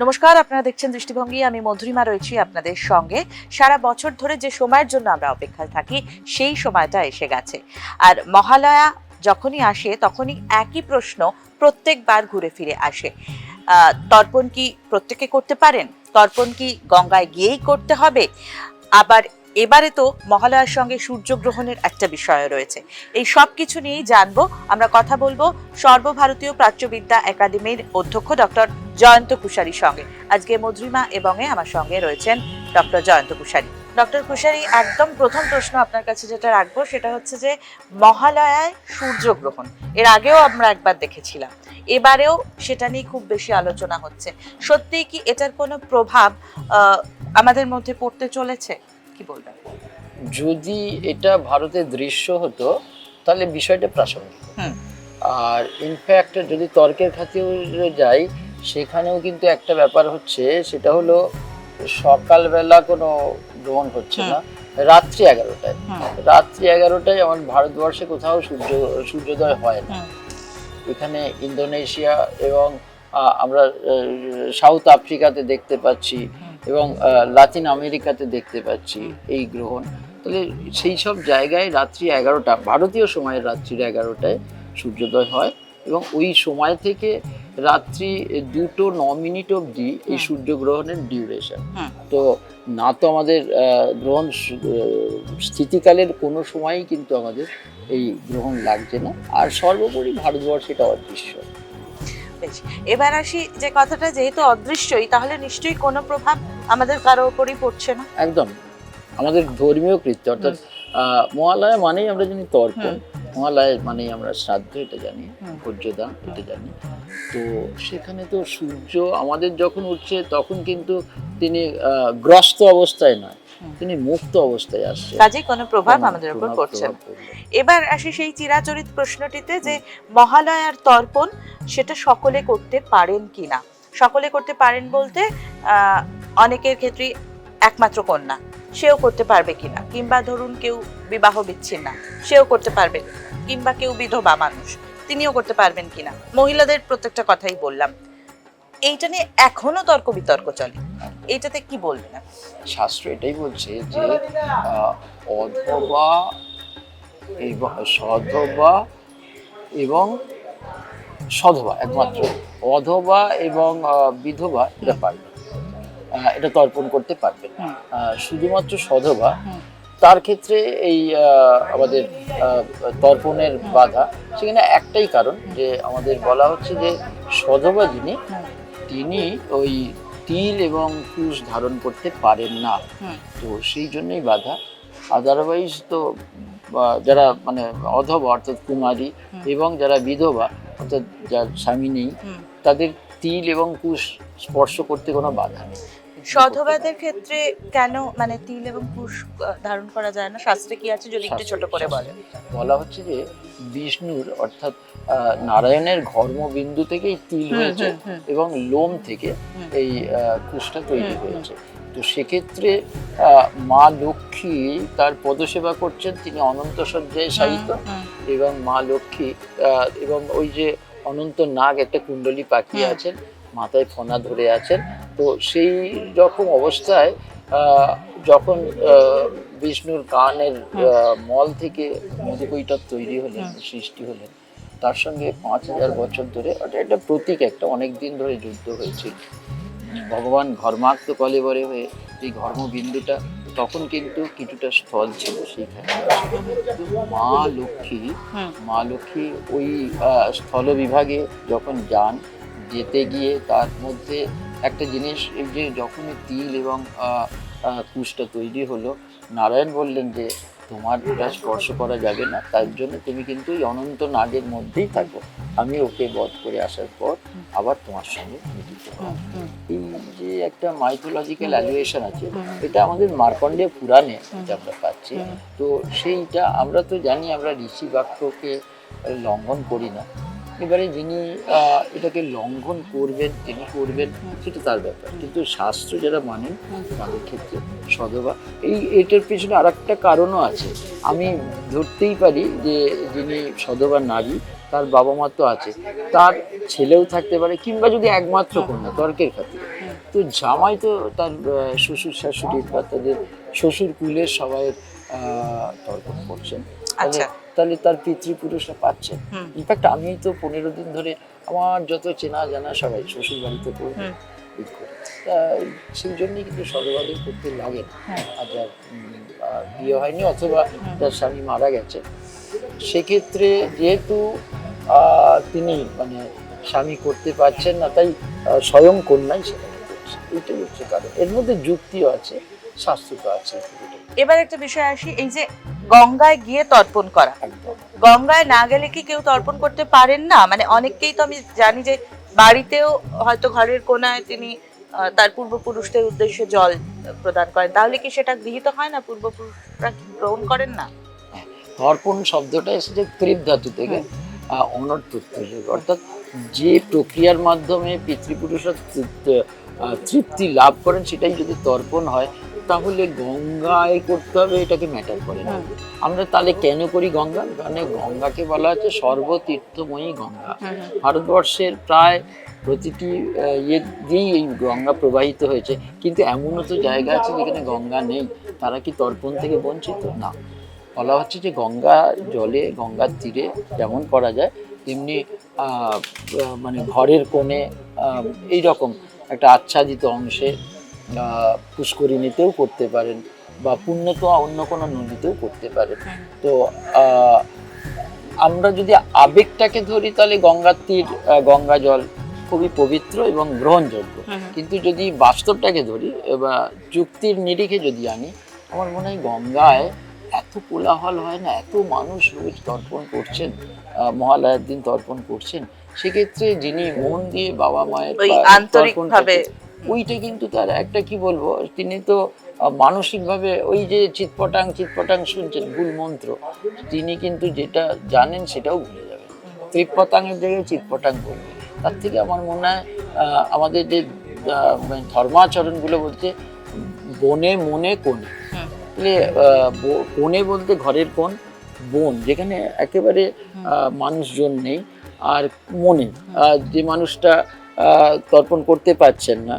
নমস্কার, আপনারা দেখছেন দৃষ্টিভঙ্গি। আমি মধুরিমা রয়েছি আপনাদের সঙ্গে। সারা বছর ধরে যে সময়ের জন্য আমরা অপেক্ষায় থাকি, সেই সময়টা এসে গেছে। আর মহালয়া যখনই আসে, তখনই একই প্রশ্ন প্রত্যেকবার ঘুরে ফিরে আসে। তর্পণ কি প্রত্যেকে করতে পারেন? তর্পণ কি গঙ্গায় গিয়েই করতে হবে? আবার এবারে তো মহালয়ার সঙ্গে সূর্যগ্রহণের একটা বিষয় রয়েছে। এই সব কিছু নিয়েই জানব। আমরা কথা বলব সর্বভারতীয় প্রাচ্যবিদ্যা একাডেমির অধ্যক্ষ ডক্টর জয়ন্ত কুশারির সঙ্গে। আজকে মধুরিমা এবং আমার সঙ্গে রয়েছেন ডক্টর জয়ন্ত কুশারি। ডক্টর কুশারি, একদম প্রথম প্রশ্ন আপনার কাছে যেটা রাখব সেটা হচ্ছে যে, মহালয়ায় সূর্যগ্রহণ, এর আগেও আমরা একবার দেখেছিলাম। এবারেও সেটা নিয়ে খুব বেশি আলোচনা হচ্ছে। সত্যিই কি এটার কোনো প্রভাব আমাদের মধ্যে পড়তে চলেছে? কি বলবেন যদি এটা ভারতের দৃশ্য হতো তাহলে বিষয়টা প্রাসঙ্গিক। আর ইনফ্যাক্ট যদি তর্কের খাতিরে যাই সেখানেও কিন্তু একটা ব্যাপার হচ্ছে সেটা হলো সকালবেলা কোনো গ্রহণ হচ্ছে না রাত্রি এগারোটায়। রাত্রি এগারোটায় আমার ভারতবর্ষে কোথাও সূর্য সূর্যোদয় হয় না। এখানে ইন্দোনেশিয়া এবং আমরা সাউথ আফ্রিকাতে দেখতে পাচ্ছি। এবং লাতিন আমেরিকাতে দেখতে পাচ্ছি এই গ্রহণ। তাহলে সেই সব জায়গায় রাত্রি এগারোটা ভারতীয় সময়ের রাত্রির এগারোটায় সূর্যোদয় হয় এবং ওই সময় থেকে রাত্রি দুটো ন মিনিট অবধি এই সূর্যগ্রহণের ডিউরেশন। তো না তো আমাদের গ্রহণ স্থিতিকালের কোনো সময়ই কিন্তু আমাদের এই গ্রহণ লাগছে না। আর সর্বোপরি ভারতবর্ষে এটা অদৃশ্য। এবার আসি যে কথাটা যেহেতু অদৃশ্যই তাহলে নিশ্চয়ই কোনো প্রভাব আমাদের কারও উপরই পড়ছে না। একদম। আমাদের ধর্মীয় কৃত্য অর্থাৎ মহালয়া মানেই আমরা জানি তর্পণ। মহালয়া মানেই আমরা শ্রাদ্ধ এটা জানি। ভোজ্যদান এটা জানি। তো সেখানে তো সূর্য আমাদের যখন উঠছে তখন কিন্তু তিনি গ্রস্ত অবস্থায় নয় তিনি মুক্ত অবস্থায় আসছে। কাজেই কোনো প্রভাব আমাদের উপর পড়ছে। এবার আসি সেই চিরাচরিত প্রশ্নটিতে যে মহালয়ার তর্পণ সেটা সকলে করতে পারেন কিনা? সকলে করতে পারেন বলতে আহ, অনেকের ক্ষেত্রে একমাত্র কন্যা। সেও করতে পারবে কিনা? কিংবা ধরুন কেউ বিবাহ বিচ্ছিন্ন, সেও করতে পারবে কিংবা কেউ বিধবা মানুষ, তিনিও করতে পারবেন কিনা? মহিলাদের প্রত্যেকটা কথাই বললাম। এইটা নিয়ে এখনও তর্ক বিতর্ক চলে। এইটাতে কি বলবেন? শাস্ত্র এটাই বলছে যে অধবা এবং সধবা এবং সধবা একমাত্র। অধবা এবং বিধবা এটা পারবে। এটা তর্পণ করতে পারবে শুধুমাত্র সধবা তার ক্ষেত্রে এই আমাদের তর্পণের বাধা সেখানে একটাই কারণ যে আমাদের বলা হচ্ছে যে সধবা যিনি তিনি ওই তিল এবং কুশ ধারণ করতে পারেন না। তো সেই জন্যই বাধা। আদারওয়াইজ তো যারা মানে অধবা অর্থাৎ কুমারী এবং যারা বিধবা অর্থাৎ যার স্বামী নেই তাদের তিল এবং কুশ স্পর্শ করতে কোনো বাধা নেই। সধবাদের ক্ষেত্রে কেন মানে তিল এবং কুশ ধারণ করা যায় না শাস্ত্রে কি আছে যদি একটু ছোট করে বলে বলা হচ্ছে যে বিষ্ণুর অর্থাৎ নারায়ণের ঘর্মবিন্দু থেকেই তিল হয়েছে। এবং লোম থেকে এই কুশটা তৈরি। হয়েছে তো সেক্ষেত্রে মা লক্ষ্মী তার পদসেবা করছেন তিনি অনন্ত সজ্জায় শায়িত এবং মা লক্ষ্মী আহ, এবং ওই যে অনন্ত নাগ একটা কুণ্ডলী পাকিয়ে হুম। আছেন মাথায় ফনা ধরে আছেন তো সেই রকম অবস্থায় যখন বিষ্ণুর কানের মল থেকে মধুকৈটক তৈরি হলেন সৃষ্টি হলেন তার সঙ্গে পাঁচ হাজার বছর ধরে ওটা একটা প্রতীক একটা অনেক দিন ধরে যুদ্ধ হয়েছিল ভগবান ঘর্মাক্ত কলেবরে হয়ে এই ঘর্মবিন্দুটা তখন কিন্তু কিছুটা স্থল ছিল সেইখানে মা লক্ষ্মী মা লক্ষ্মী ওই স্থল বিভাগে যখন যান যেতে গিয়ে তার মধ্যে একটা জিনিস যে যখনই তিল এবং কুশটা তৈরি হলো নারায়ণ বললেন যে তোমার এটা স্পর্শ করা যাবে না তার জন্য তুমি কিন্তু এই অনন্ত নাগের মধ্যেই থাকো। আমি ওকে বধ করে আসার পর আবার তোমার সঙ্গে মিলিত এই যে একটা মাইথোলজিক্যাল অ্যালুয়েশন আছে এটা আমাদের মার্কণ্ডেয় পুরাণে এটা আমরা পাচ্ছি। তো সেইটা আমরা তো জানি আমরা ঋষি বাক্যকে লঙ্ঘন করি না। এবারে যিনি এটাকে লঙ্ঘন করবেন, তিনি করবেন, সেটা তার ব্যাপার। কিন্তু শাস্ত্র যারা মানেন, তাদের ক্ষেত্রে সদবা, এই এটার পিছনে আর একটা কারণও আছে। আমি ধরতেই পারি যে যিনি সদবা নারী, তার বাবা মা তো আছে। তার ছেলেও থাকতে পারে, কিংবা যদি একমাত্র কন্যা, তর্কের খাতিরে। তো জামাই তো তার শ্বশুর শাশুড়ির বা তাদের শ্বশুর কুলের সবাই তর্ক করছেন। আচ্ছা। তাহলে তার পিতৃপুরুষরা পাচ্ছেন হুম। ইনফ্যাক্ট আমি তো পনেরো দিন ধরে আমার যত চেনা জানা সবাই শ্বশুর বাড়িতে করে। সেই জন্যই কিন্তু সর্বাধিক করতে লাগে আর যার বিয়ে হয়নি অথবা তার স্বামী মারা গেছে সেক্ষেত্রে যেহেতু আহ, তিনি মানে স্বামী করতে পারছেন না তাই স্বয়ং কন্যাই সেটা এটাই হচ্ছে কারণ। এর মধ্যে যুক্তিও আছে শাস্ত্র তো আছে। এবার একটা বিষয় আসি এই যে গঙ্গায় গিয়ে তর্পণ করা। গঙ্গায় না গেলে কি কেউ তর্পণ করতে পারেন না? মানে অনেককেই তো আমি জানি যে বাড়িতেও হয়তো ঘরের কোনায় তিনি তার পূর্বপুরুষদের উদ্দেশ্যে জল প্রদান করেন। তাহলে কি সেটা গৃহীত হয় না? পূর্বপুরুষরা গ্রহণ করেন না? তর্পণ শব্দটা এসেছে তৃপ ধাতু থেকে অনর্থ অর্থাৎ যে প্রক্রিয়ার মাধ্যমে পিতৃপুরুষরা তৃপ্তি লাভ করেন সেটাই যদি তর্পণ হয় তাহলে গঙ্গায় করতে হবে এটাকে ম্যাটার করে না। আমরা তাহলে কেন করি গঙ্গা? মানে গঙ্গাকে বলা হচ্ছে সর্বতীর্থময়ী গঙ্গা। ভারতবর্ষের প্রায় প্রতিটি ইয়ে দিয়েই এই গঙ্গা প্রবাহিত হয়েছে। কিন্তু এমনও তো জায়গা আছে যেখানে গঙ্গা নেই। তারা কি তর্পণ থেকে বঞ্চিত? না। বলা হচ্ছে যে গঙ্গা জলে গঙ্গার তীরে যেমন করা যায় তেমনি মানে ঘরের কোণে এই রকম একটা আচ্ছাদিত অংশে পুষ্করিণীতেও করতে পারেন বা পুণ্যত অন্য কোনো নদীতেও করতে পারেন। তো আমরা যদি আবেগটাকে ধরি তাহলে গঙ্গার তীর গঙ্গা জল খুবই পবিত্র এবং গ্রহণযোগ্য। কিন্তু যদি বাস্তবটাকে ধরি বা যুক্তির নিরিখে যদি আনি আমার মনে হয় গঙ্গায় এত কোলাহল হয় না এত মানুষ রোজ তর্পণ করছেন মহালয়ার দিন তর্পণ করছেন। সেক্ষেত্রে যিনি মন দিয়ে বাবা মায়ের আন্তরিকভাবে ওইটা কিন্তু তার একটা কি বলব তিনি তো মানসিকভাবে ওই যে চিৎপটাং চিৎপটাং শুনছেন ভুল মন্ত্র তিনি কিন্তু যেটা জানেন সেটাও ভুলে যাবেন। ত্রিপটাঙের জায়গায় চিৎপটাং বলবে তার থেকে আমার মনে হয় আমাদের যে মানে ধর্মাচরণগুলো বলছে বনে মনে কোণে। তাহলে কোণে বলতে ঘরের কোণ বন যেখানে একেবারে মানুষজন নেই আর মনে। যে মানুষটা তর্পণ করতে পারছেন না।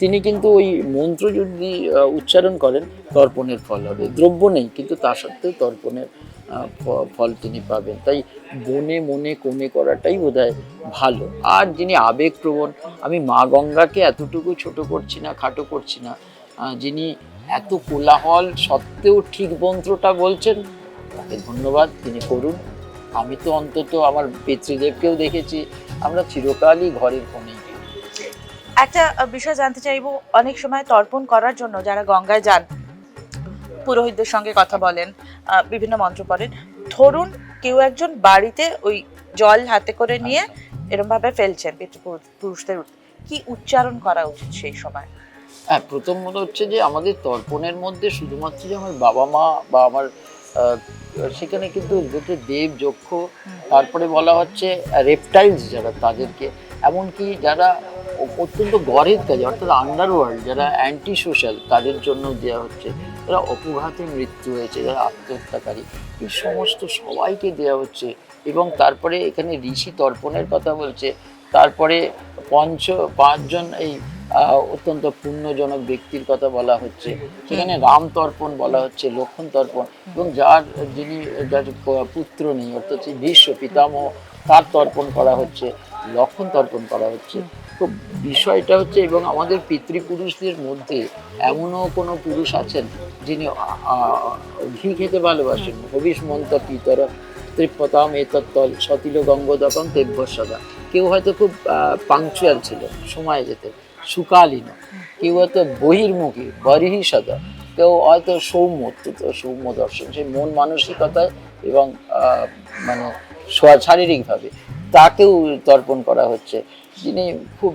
তিনি কিন্তু ওই মন্ত্র যদি উচ্চারণ করেন, তর্পণের ফল হবে। দ্রব্য নেই, কিন্তু তা সত্ত্বেও তর্পণের ফল তিনি পাবেন। তাই বনে, মনে কোণে করাটাই বোধহয় ভালো। আর যিনি আবেগপ্রবণ, আমি মা গঙ্গাকে এতটুকু ছোট করছি না, খাটো করছি না যিনি এত কোলাহল সত্ত্বেও ঠিক মন্ত্রটা বলছেন, তাকে ধন্যবাদ, তিনি করুন। আমি তো অন্তত আমার পিতৃদেবকেও দেখেছি আমরা চিরকালই ঘরের কোণেই গেছি। একটা বিষয় জানতে চাইব অনেক সময় তর্পণ করার জন্য যারা গঙ্গায় যান পুরোহিতদের সঙ্গে কথা বলেন বিভিন্ন মন্ত্র পড়েন ধরুন কেউ একজন বাড়িতে ওই জল হাতে করে নিয়ে এরম ভাবে ফেলছেন উদ্দেশ্যে। কি উচ্চারণ করা উচিত সেই সময় হ্যাঁ প্রথম মনে হচ্ছে যে আমাদের তর্পণের মধ্যে শুধুমাত্র যে আমার বাবা মা বা আমার সেখানে কিন্তু দুটো দেব, যক্ষ, তারপরে বলা হচ্ছে রেপটাইলস যারা, তাদেরকে। এমনকি যারা অত্যন্ত গরের কাজে, অর্থাৎ আন্ডারওয়ার্ল্ড যারা অ্যান্টি সোশ্যাল তাদের জন্য দেওয়া হচ্ছে। যারা অপঘাতে মৃত্যু হয়েছে, যারা আত্মহত্যাকারী। এই সমস্ত সবাইকে দেওয়া হচ্ছে। এবং তারপরে এখানে ঋষি তর্পণের কথা বলছে। তারপরে পঞ্চ, পাঁচজন এই অত্যন্ত পুণ্যজনক ব্যক্তির কথা বলা হচ্ছে। সেখানে রাম তর্পণ বলা হচ্ছে, লক্ষণ তর্পণ। এবং যার, যিনি, যার পুত্র নেই, অর্থাৎ ভীষ্ম পিতামহ, তার তর্পণ করা হচ্ছে, লক্ষণ তর্পণ করা হচ্ছে। তো বিষয়টা হচ্ছে, এবং আমাদের পিতৃপুরুষদের মধ্যে এমনও কোনো পুরুষ আছেন যিনি ঘি খেতে ভালোবাসেন। হবিষ মন্ত পিতর ত্রিপতাম এতত্তল সতিল গঙ্গোদকম তেব্য সদা। কেউ হয়তো খুব পাংচুয়াল ছিল, সময় যেতে। সুকালীন। কেউ হয়তো বহির্মুখী বরিহি সদা। কেউ হয়তো সৌম্য অত্যন্ত সৌম্য দর্শন সেই মন মানসিকতায় এবং মানে শারীরিকভাবে তাকেও তর্পণ করা হচ্ছে। যিনি খুব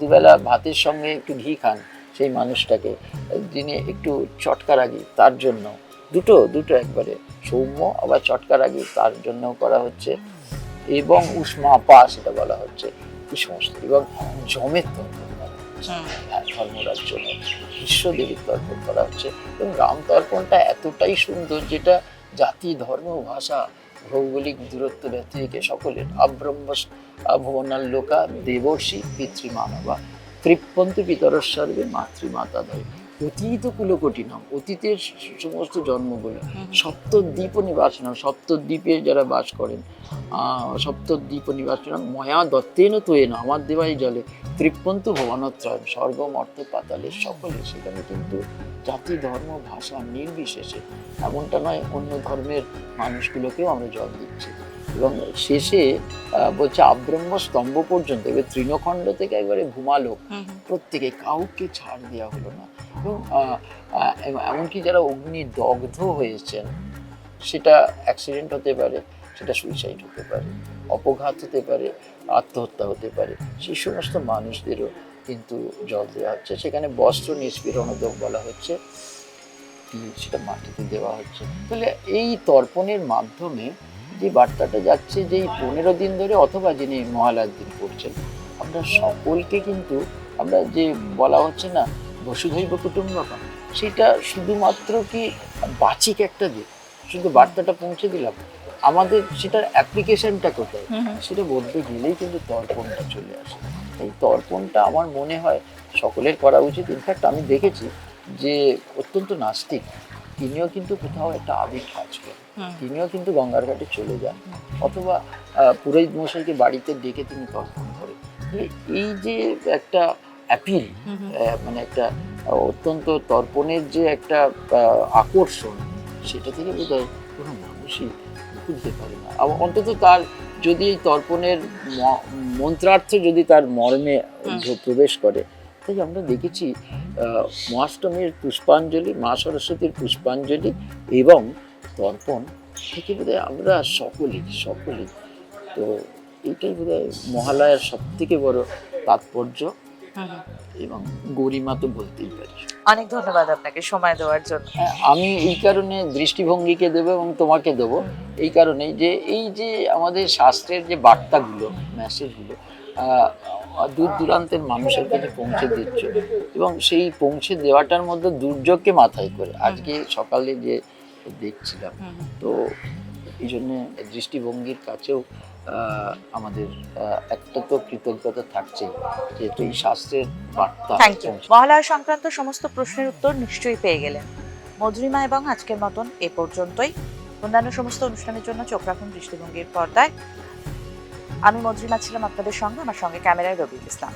দুবেলা ভাতের সঙ্গে একটু ঘি খান সেই মানুষটাকে যিনি একটু চটকারাগি তার জন্য। দুটো দুটো একবারে। সৌম্য আবার চটকারাগি তার জন্যও করা হচ্ছে। এবং উষ্মা পা সেটা বলা হচ্ছে। এই সমস্ত এবং জমের হ্যাঁ, ধর্মরাজ বিশ্বদেবীর তর্পণ করা হচ্ছে। এবং রাম তর্পণটা এতটাই সুন্দর যেটা জাতি ধর্ম ভাষা ভৌগোলিক দূরত্ব সকলের আব্রহ্ম ভুবনাল লোকা দেবর্ষি পিতৃমানবা। তৃপ্পন্তু পিতর সর্বে মাতৃমাতা ধরে অতীত কুলকটিনাম অতীতের সমস্ত জন্মগুলো। সপ্তদ্বীপ নিবাসিনাম সপ্তদ্বীপে যারা বাস করেন আহ, সপ্তদ্বীপ নিবাসিনাম ময়া দত্তেন তোয়েন আমার দেওয়াই জলে। তৃপ্পন্ত ভুবনত্রয় স্বর্গ মর্ত পাতালের সকলে সেখানে কিন্তু জাতি ধর্ম ভাষা নির্বিশেষে। এমনটা নয় অন্য ধর্মের মানুষগুলোকেও আমরা জল দিচ্ছি। এবং শেষে বলছে আব্রহ্ম স্তম্ভ পর্যন্ত এবার তৃণখণ্ড থেকে একবারে ঘুমালো। প্রত্যেকে কাউকে ছাড় দেওয়া হলো না। এবং এমনকি যারা অগ্নি দগ্ধ হয়েছেন সেটা অ্যাক্সিডেন্ট হতে পারে সেটা সুইসাইড হতে পারে। অপঘাত হতে পারে, আত্মহত্যা হতে পারে। সেই সমস্ত মানুষদেরও কিন্তু জল দেওয়া হচ্ছে। সেখানে বস্ত্র নিষ্পীড়ন উদ্যোগ বলা হচ্ছে। সেটা মাটিতে দেওয়া হচ্ছে। তাহলে এই তর্পণের মাধ্যমে যে বার্তাটা যাচ্ছে যে এই পনেরো দিন ধরে অথবা যিনি মহালয়ার দিন করছেন আমরা সকলকে কিন্তু আমরা যে বলা হচ্ছে না বসুধৈব কুটুম্বকম সেটা শুধুমাত্র কি বাচিক একটা দিক শুধু বার্তাটা পৌঁছে দিলাম। আমাদের সেটার অ্যাপ্লিকেশনটা কোথায়? সেটা বলতে গেলেই কিন্তু তর্পণটা চলে আসে। এই তর্পণটা আমার মনে হয় সকলের করা উচিত। ইনফ্যাক্ট আমি দেখেছি যে অত্যন্ত নাস্তিক। তিনিও কিন্তু কোথাও একটা আবেগ কাজ করেন। তিনিও কিন্তু গঙ্গার ঘাটে চলে যান। অথবা পুরোহিত মশাইকে বাড়িতে ডেকে তিনি তর্পণ করেন। এই যে একটা অ্যাপিল মানে একটা অত্যন্ত তর্পণের যে একটা আকর্ষণ সেটা থেকে বোধ হয় কোনো মানুষই বুঝতে পারে না। আবার অন্তত তার যদি এই তর্পণের মন্ত্রার্থ যদি তার মর্মে প্রবেশ করে তাই আমরা দেখেছি মহাষ্টমীর পুষ্পাঞ্জলি মা সরস্বতীর পুষ্পাঞ্জলি এবং তর্পণ থেকে বোধহয় আমরা সকলেই সকলেই। তো এইটাই বোধহয় মহালয়ার সব থেকে বড় তাৎপর্য। এবং গরিমা তো বলতেই পারি অনেক ধন্যবাদ আপনাকে সময় দেওয়ার জন্য। আমি এই কারণে দৃষ্টিভঙ্গিকে দেবো এবং তোমাকে দেবো। এই কারণে যে এই যে আমাদের শাস্ত্রের যে বার্তাগুলো মেসেজগুলো দূর দূরান্তের মানুষের কাছে পৌঁছে দিচ্ছ এবং সেই পৌঁছে দেওয়াটার মধ্যে দুর্যোগকে মাথায় করে। আজকে সকালে যে দেখছিলাম তো এই জন্যে দৃষ্টিভঙ্গির কাছেও আমাদের একটা তো কৃতজ্ঞতা থাকছে যেহেতু এই শাস্ত্রের বার্তা থ্যাংক ইউ মহালয়া সংক্রান্ত সমস্ত প্রশ্নের উত্তর নিশ্চয়ই পেয়ে গেলেন। মধুরিমা এবং আজকের মতন এ পর্যন্তই। অন্যান্য সমস্ত অনুষ্ঠানের জন্য চোখ রাখুন দৃষ্টিভঙ্গির পর্দায়। আমি মধুরিমা ছিলাম আপনাদের সঙ্গে আমার সঙ্গে ক্যামেরায় রবি ইসলাম।